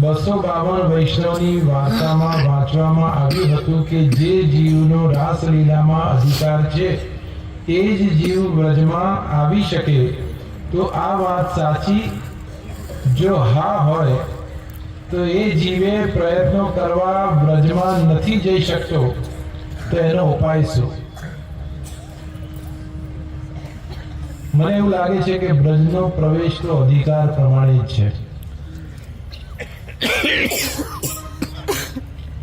બસો બાવન વૈષ્ણવની વાર્તામાં વાંચવામાં આવ્યું હતું કે જે જીવનો રાસલીલામાં અધિકાર છે, એ જ જીવ વ્રજમાં આવી શકે. તો આ વાત સાચી? જો હા હોય, તો એ જીવે પ્રયત્નો કરવા વ્રજમાં નથી જઈ શકતો. તો એનો ઉપાય શું? મને એવું લાગે છે કે બ્રજનો પ્રવેશ તો અધિકાર પ્રમાણે જ છે.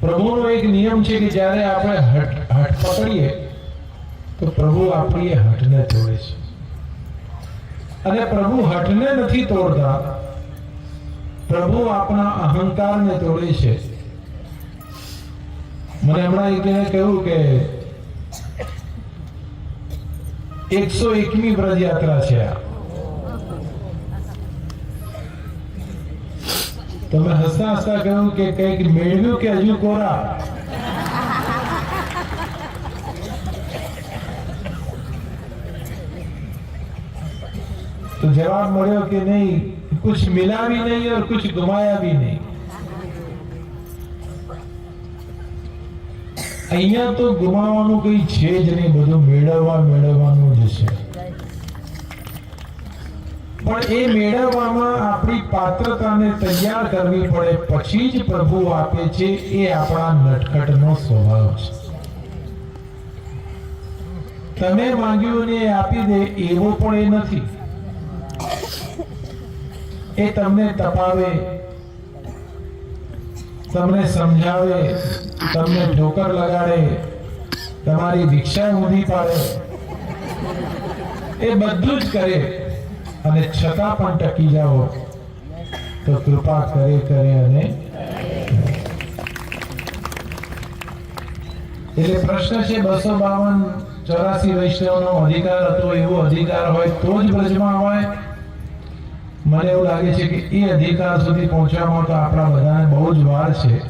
પ્રભુનો એક નિયમ છે કે જ્યારે આપણે હટ હટ પકડીએ, તો પ્રભુ આપણી હટને તોડે છે. અને પ્રભુ હટને નથી તોડતા, પ્રભુ આપણા અહંકારને તોડે છે. મને હમણાં એક જણે કહ્યું કે એકસો એકમી વ્રજયાત્રા છે આ. તમે હસતા હસતા કહ્યું કે કંઈક મેળવ્યું કે હજુ કોરા तो जवाब મળ્યો કે નહીં कुछ मिला भी नहीं और कुछ गुमाया भी नहीं અહીંયા તો ગુમાવવાનું કઈ છે જ નહીં બધું મેળવવા મેળવવાનું જ છે પણ એ મેળવવામાં આપણી પાત્રતાને તૈયાર કરવી પડે પછી જ પ્રભુ આપે છે, એ આપણા નટખટનો સ્વભાવ છે. તમે માંગ્યું ને આપી દે, એવો પણ એ નથી. એ તમને તપાવે, તમને સમજાવે, તમને ઠોકર લગાડે, તમારી દીક્ષા ઊંધી પાડે. એ બધું જ કરે. અને છતાં પણ ટકી જાઓ, તો કૃપા કરે કરે અને એટલે પ્રશ્ન છે, બસો બાવન ચોરાસી વૈષ્ણવનો અધિકાર હતો, એવો અધિકાર હોય તો જ બ્રજમાં હોય. મને એવું લાગે છે કે એ અધિકાર સુધી પહોંચવામાં તો આપણા બધાને બહુ જ વાર છે.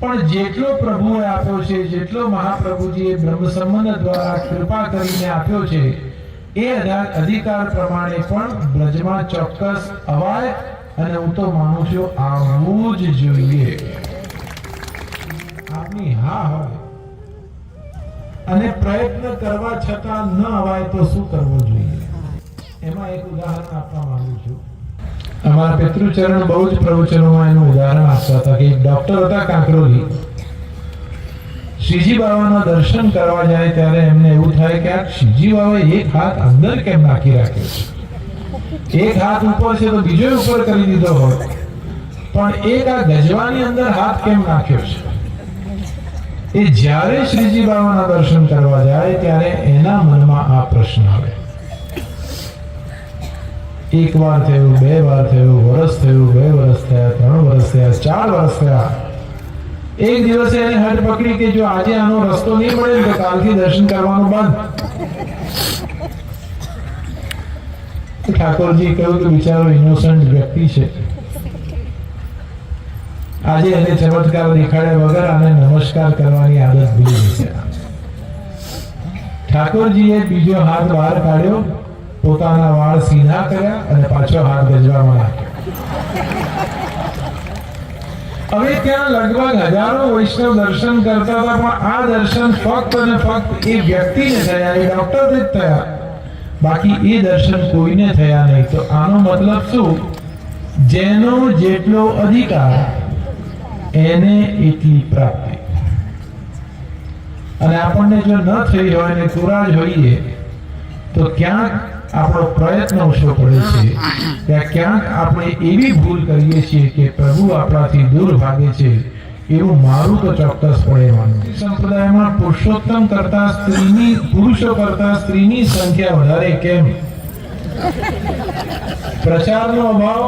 પણ જેટલો પ્રભુએ આપ્યો છે, જેટલો મહાપ્રભુજીએ બ્રહ્મ સંબંધ દ્વારા કૃપા કરીને આપ્યો છે એ અધા- અધિકાર પ્રમાણે પણ બ્રજમાં ચોક્કસ અવાય અને હું તો માનું છું આવવું જ જોઈએ. આપની હા હોય. અને પ્રયત્ન કરવા છતાં ન અવાય તો શું કરવું જોઈએ? એમાં એક ઉદાહરણ આપવા માંગુ છું. અમારા પિતૃચરણ બહુ જ પ્રવચનોમાં એનું ઉદાહરણ આપતા હતા કે ડોક્ટર હતા કાંકરોલી. શ્રીજી બાબાના દર્શન કરવા જાય ત્યારે એમને એવું થાય કે શ્રીજી બાબાએ એક હાથ અંદર કેમ નાખી રાખ્યો છે? એક હાથ ઉપર છે તો બીજો ઉપર કરી દીધો હોય. પણ એક આ ગજવાની અંદર હાથ કેમ નાખ્યો છે? એ જ્યારે શ્રીજી બાબાના દર્શન કરવા જાય ત્યારે એના મનમાં આ પ્રશ્ન આવે. એક વાર થયું, બે વાર થયું વર્ષ થયું, બે વર્ષ થયા, ત્રણ વર્ષ થયા, ચાર વર્ષ થયા. એક દિવસે એને હટ પકડી કે જો આજે આનો રસ્તો નહીં મળે તો કાલથી દર્શન કરવાનું બંધ. ઠાકોરજી કહ્યું કે બિચારો ઇનોસન્ટ વ્યક્તિ છે. આજે એને ચમત્કાર દેખાડ્યા વગર આને નમસ્કાર કરવાની આદત ભૂલી છે. ઠાકોરજીએ બીજો હાથ બહાર કાઢ્યો, પોતાના વાળ સીધા કર્યા અને પાછો હાથ ગજવામાં નાખ્યો. હવે ત્યાં લગભગ હજારો વૈષ્ણવ દર્શન કરતા હતા, પણ આ દર્શન ફક્ત અને ફક્ત એ વ્યક્તિને થયા, એ ડોક્ટરને જ થયા. બાકી એ દર્શન કોઈને થયા નહીં. તો આનો મતલબ શું? જેનો જેટલો અધિકાર, એને એટલી પ્રાપ્તિ. અને આપણને જો ન થઈ હોય ને કુરાજ હોઈએ તો ક્યાંક આપણો પ્રયત્ન ઓછો પડે છે? ત્યાં ક્યાંક આપણે એવી ભૂલ કરીએ છીએ કે પ્રભુ આપણાથી દૂર ભાગે છે. એવું મારું તો ચોક્કસપણે માનવું સંપ્રદાયમાં પુરુષોત્તમ કરતા સ્ત્રીની, પુરુષો કરતા સ્ત્રીની સંખ્યા વધારે કેમ? પ્રચારનો અભાવ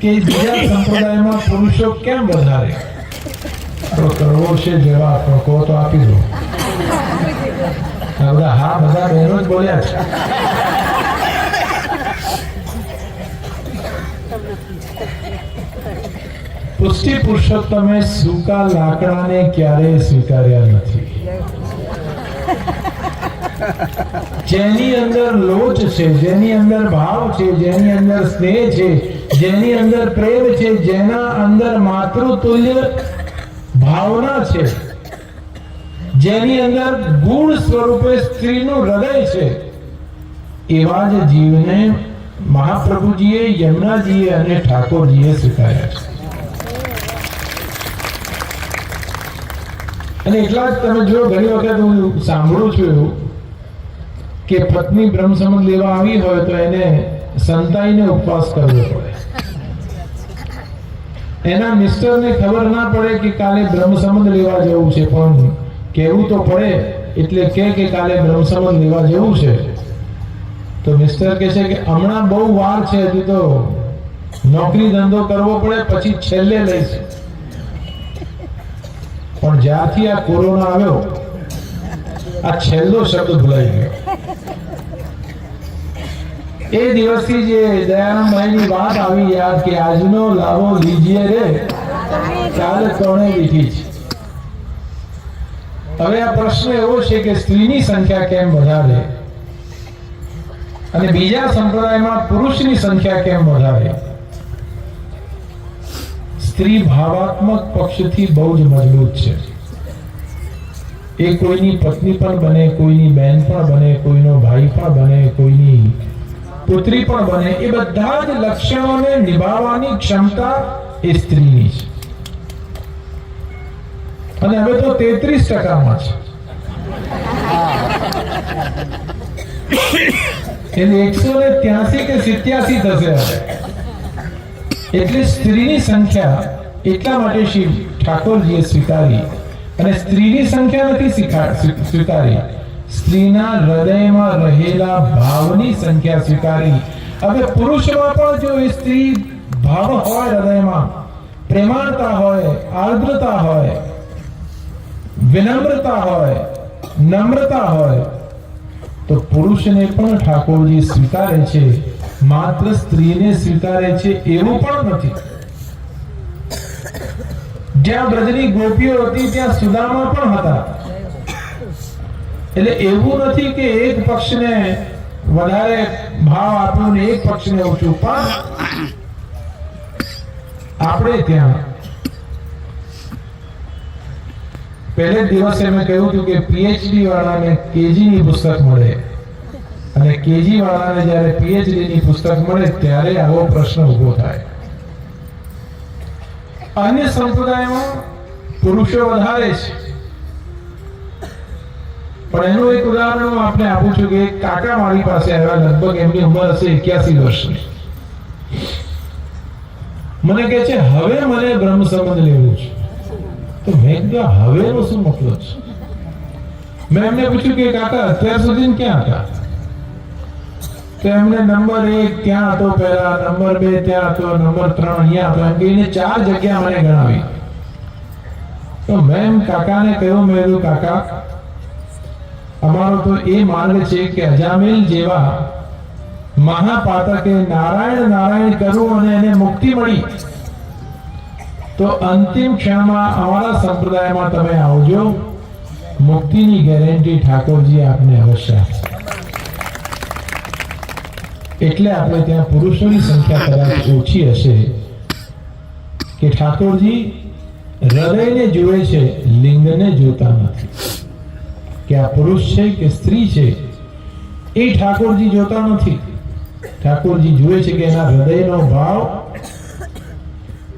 કે બીજા સંપ્રદાયમાં પુરુષો કેમ વધારે? તો કરવો છે જવાબ પણ કહો તો આપી દો. બધા હા બધા બહેનો જ બોલ્યા છે પુષ્ટિ પુરુષોત્તમે સૂકા લાકડાને ક્યારેય સ્વીકાર્યા નથી જેની અંદર લોચ છે જેની અંદર ભાવ છે જેની અંદર સ્નેહ છે જેની અંદર પ્રેમ છે જેના અંદર માતૃતુલ્ય ભાવના છે જેની અંદર ગુણ સ્વરૂપે સ્ત્રીનું હૃદય છે. એવા જ જીવને મહાપ્રભુજીએ, યમુનાજીએ અને ઠાકોરજીએ સ્વીકાર્યા છે. અને એટલા જ તમે જો ઘણી વખત હું સાંભળું છું એવું કે પત્ની બ્રહ્મ સંબંધ લેવા આવી હોય તો એને સંતાઈને ઉપવાસ કરવો પડે. એના મિસ્ટરને ખબર ના પડે કે કાલે બ્રહ્મ સંબંધ લેવા જવું છે પણ કહેવું તો પડે, એટલે કે કે કાલે બ્રહ્મસમન લેવા જેવું છે. તો મિસ્ટર કહે છે કે હમણાં બહુ વાર છે હજુ તો નોકરી ધંધો કરવો પડે, પછી છેલ્લે લઈશ. પણ જ્યાંથી આ કોરોના આવ્યો, આ છેલ્લો શબ્દ ભૂલાઈ ગયો. એ દિવસથી જે દયાનંદભાઈની વાત આવી યાદ કે આજનો લાવો લીજીએ રે કાલે કોણે લીધી છે હવે આ પ્રશ્ન એવો છે કે સ્ત્રીની સંખ્યા કેમ વધારે? અને બીજા સંપ્રદાયમાં પુરુષની સંખ્યા કેમ વધારે? સ્ત્રી ભાવાત્મક પક્ષથી બહુ જ મજબૂત છે. એ કોઈની પત્ની પણ બને, કોઈની બેન પણ બને, કોઈનો ભાઈ પણ બને, કોઈની પુત્રી પણ બને, એ બધા જ લક્ષણોને નિભાવવાની ક્ષમતા એ સ્ત્રીની છે. અને હવે તો તેત્રીસ ટકામાં છે. એટલે એકસો ને ત્યાસી કે સિત્યાસી થશે એટલે સ્ત્રીની સંખ્યા એટલા માટે શ્રી ઠાકોરજીએ સ્વીકારી. અને સ્ત્રીની સંખ્યા નથી સ્વીકારી. સ્ત્રીના હૃદયમાં રહેલા ભાવની સંખ્યા સ્વીકારી. હવે પુરુષમાં પણ જો એ સ્ત્રી ભાવ હોય હૃદયમાં, પ્રેમાળતા હોય, આર્દ્રતા હોય વિનમ્રતા હોય, નમ્રતા હોય, તો પુરુષને પણ ઠાકોરજી સ્વીકારે છે, માત્ર સ્ત્રીને સ્વીકારે છે એવું પણ નથી. જ્યાં બ્રજની ગોપીઓ હતી, ત્યાં સુદામા પણ હતા. એટલે એવું નથી કે એક પક્ષને વધારે ભાવ આપ્યો ને એક પક્ષને ઓછું, પણ આપણે ત્યાં પહેલે દિવસે મેં કહ્યું હતું કે પીએચડી વાળાને કેજી ની પુસ્તક મળે. અને કેજી વાળાને જ્યારે પીએચડી ની પુસ્તક મળે, ત્યારે આવો પ્રશ્ન ઊભો થાય. અન્ય સંપ્રદાયમાં પુરુષો વધારે છે. પણ એનું એક ઉદાહરણ હું આપને આપું છું કે કાકા મારી પાસે આવ્યા લગભગ એમની ઉંમર હશે એક્યાસી વર્ષની. મને કહે છે, હવે મને બ્રહ્મ સંબંધ લેવું છે. તો મેં કીધું હવેનો શું મતલબ છે? મેં એમને પૂછ્યું કે, કાકા, અત્યાર સુધી ક્યાં હતા? તો એમને નંબર એક ત્યાં હતો પહેલા, નંબર બે ત્યાં હતો, નંબર ત્રણ અહીંયા હતો, એમ કહીને ચાર જગ્યા મને ગણાવી. તો મેં એમ કાકાને કહ્યું, મેં કીધું, કાકા, અમારો તો એ માર્ગ છે કે અજામિલ જેવા મહાપાતકે નારાયણ નારાયણ કરવું અને એને મુક્તિ મળી. તો અંતિમ ક્ષણમાં અમારા સંપ્રદાયમાં તમે આવજો. મુક્તિની ગેરંટી ઠાકોરજી આપને અવશ્ય એટલે આપણે ત્યાં પુરુષોની સંખ્યા કદાચ ઓછી હશે. કે ઠાકોરજી હૃદયને જુએ છે, લિંગને જોતા નથી. કે આ પુરુષ છે કે સ્ત્રી છે, એ ઠાકોરજી જોતા નથી. ઠાકોરજી જુએ છે કે એના હૃદયનો ભાવ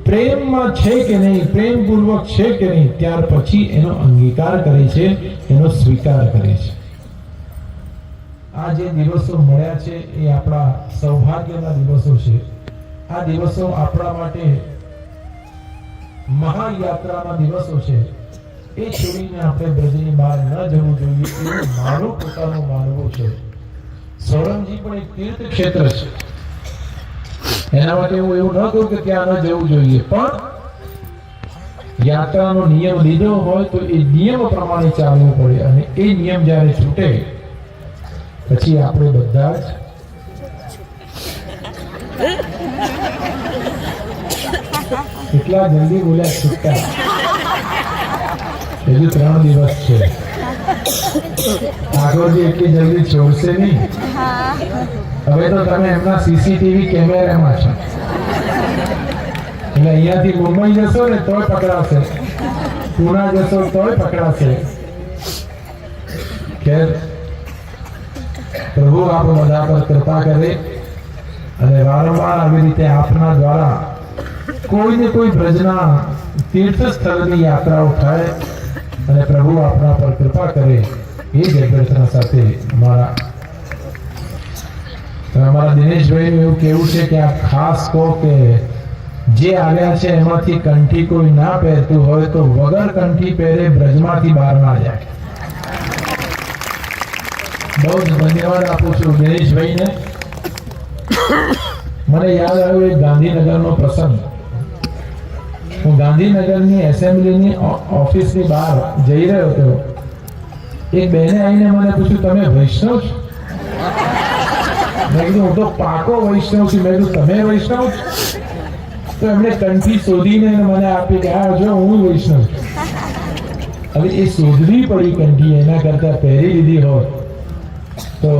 પ્રેમમાં છે કે નહીં, પ્રેમપૂર્વક છે કે નહીં, ત્યાર પછી એનો અંગીકાર કરે છે, એનો સ્વીકાર કરે છે. આ જે દિવસો મળ્યા છે એ આપણા સૌભાગ્યના દિવસો છે. આ દિવસો આપણા માટે મહાયાત્રાના દિવસો છે. એ છોડીને આપણે બ્રજની બહાર ન જવું જોઈએ એવું મારું પોતાનું માનવું છે. સોરંગજી પણ એક તીર્થ ક્ષેત્ર છે. એના માટે હું એવું ન કહું કે ત્યાં ન જવું જોઈએ, પણ યાત્રાનો નિયમ લીધો હોય તો એ નિયમ પ્રમાણે ચાલવું પડે અને એ નિયમ જ્યારે છૂટે, પછી આપણે બધા જ કેટલા જલ્દી બોલ્યા છૂટતા. હજુ ત્રણ દિવસ છે. ઠાકોરજી એટલી જલ્દી છોડશે નહીં. હવે તો તમે એમના સીસીટીવી કેમેરામાં છો. એટલે અહીંયાથી મુંબઈ જશો ને તોય પકડાશે. પુના જશો તોય પકડાશે. ખેર પ્રભુ આપ બધા પર કૃપા કરે અને વારંવાર આવી રીતે આપના દ્વારા કોઈ ને કોઈ પ્રજના તીર્થ સ્થળની યાત્રાઓ થાય. અને પ્રભુ આપના પર કૃપા કરે એ જ અભ્યર્થના સાથે અમારા અમારા દિનેશભાઈનું એવું કેવું છે કે આ ખાસ કહો કે જે આવ્યા છે એમાંથી કંઠી કોઈ ના પહેરતું હોય તો વગર કંઠી પહેરે બ્રજમાંથી બહાર ના જાય. બહુ જ ધન્યવાદ આપું છું દિનેશભાઈને. મને યાદ આવ્યો એક ગાંધીનગરનો પ્રસંગ. હું ગાંધીનગરની એસેમ્બલીની ઓફિસની બહાર જઈ રહ્યો હતો એક બહેને આવીને મને પૂછ્યું તમે વૈષ્ણવ છો મેં કીધું હું તો પાકો વૈષ્ણવ છું મેં કીધું તમે વૈષ્ણવ તો એમણે કંઠી શોધીને મને આપી કે હા જો હું વૈષ્ણવ છું હવે એ શોધવી પડી કંઠી એના કરતા પહેરી લીધી હોત તો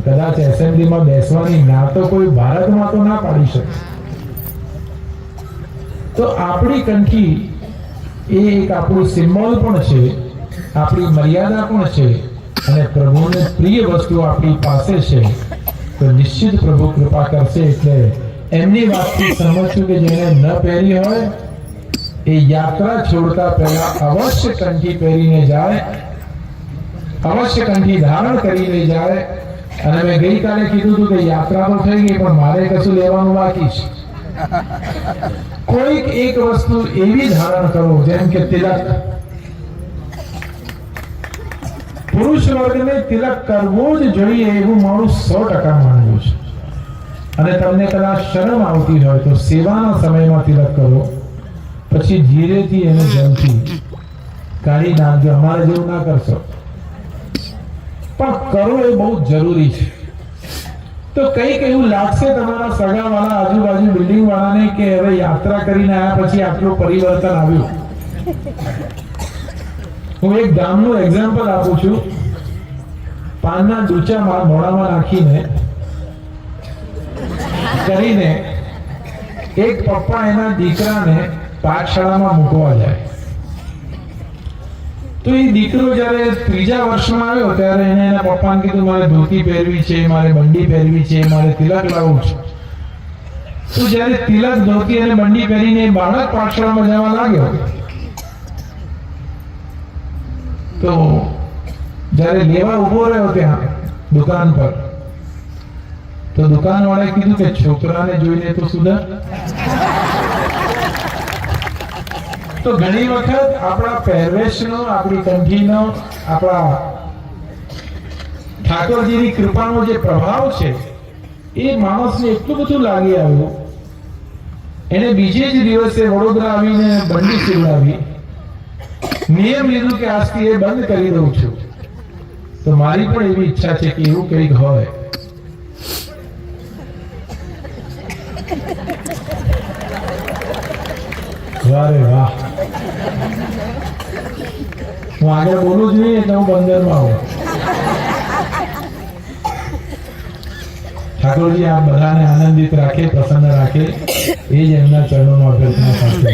કદાચ એસેમ્બલીમાં બેસવાની ના તો કોઈ ભારતમાં તો ના પાડી શકે તો આપણી કંઠી એ એક આપણું સિમ્બોલ પણ છે, આપણી મર્યાદા પણ છે અને પ્રભુને પ્રિય વસ્તુ આપણી પાસે છે. તો નિશ્ચિત પ્રભુ કૃપા કરશે એટલે એમની વાતથી સમજ છું કે જેને ન પહેરી હોય, એ યાત્રા છોડતા પહેલા અવશ્ય કંઠી પહેરીને જાય, અવશ્ય કંઠી ધારણ કરીને જાય. અને મેં ગઈકાલે કીધું હતું કે યાત્રા તો થઈ ગઈ, પણ મારે કશું લેવાનું બાકી છે. કોઈક એક વસ્તુ એવી ધારણ કરો જેમ કે તિલક. પુરુષ વર્ગને તિલક કરવો જ જોઈએ એવું મારું સો ટકા માનવું છે. અને તમને કદાચ શરમ આવતી હોય તો સેવાના સમયમાં તિલક કરો. પછી ધીરેથી એને જમથી કાઢી નાખજો અમારે જેવું ના કરશો. પણ કરવું એ બહુ જરૂરી છે. તો કઈ એવું લાગશે તમારા સગા વાળા આજુબાજુ બિલ્ડિંગ વાળાને કે હવે યાત્રા કરીને આવ્યા પછી આટલું પરિવર્તન આવ્યું? હું એક ગામનું એક્ઝામ્પલ આપું છું. પાનના ડૂચામાં મોડામાં નાખીને, કરીને એક પપ્પા એના દીકરાને પાઠશાળામાં મૂકવા જાય. તો એ દીકરો જ્યારે ત્રીજા વર્ષમાં આવ્યો ત્યારે એને એના પપ્પાને કીધું, મારે ધોતી પહેરવી છે, મારે બંડી પહેરવી છે, મારે તિલક લાવવું છે. તો જ્યારે તિલક, ધોતી અને બંડી પહેરીને બાળક પાઠશાળામાં જવા લાગ્યો, તો જ્યારે લેવા ઊભો રહ્યો ત્યાં દુકાન પર, તો દુકાન વાળાએ કીધું કે, છોકરાને જોઈને તો સુધર. તો ઘણી વખત આપણા પહેરવેશનો, આપણી કંઠીનો, આપણા ઠાકોરજીની કૃપાનો જે પ્રભાવ છે, એ માણસને એટલું બધું લાગી આવ્યું. એને બીજે જ દિવસે વડોદરા આવીને બંડી સીવડાવી નિયમ લીધું કે આજથી એ બંધ કરી દઉં છું. તો મારી પણ એવી ઈચ્છા છે કે એવું કંઈક હોય. વારે વાહ. હું આગળ બોલું જ નહીં, એટલે હું બંદરમાં આવું ઠાકોરજી આ બધાને આનંદિત રાખે, પ્રસન્ન રાખે. એ જ એમના ચરણોમાં અભ્યર્થના સાથે.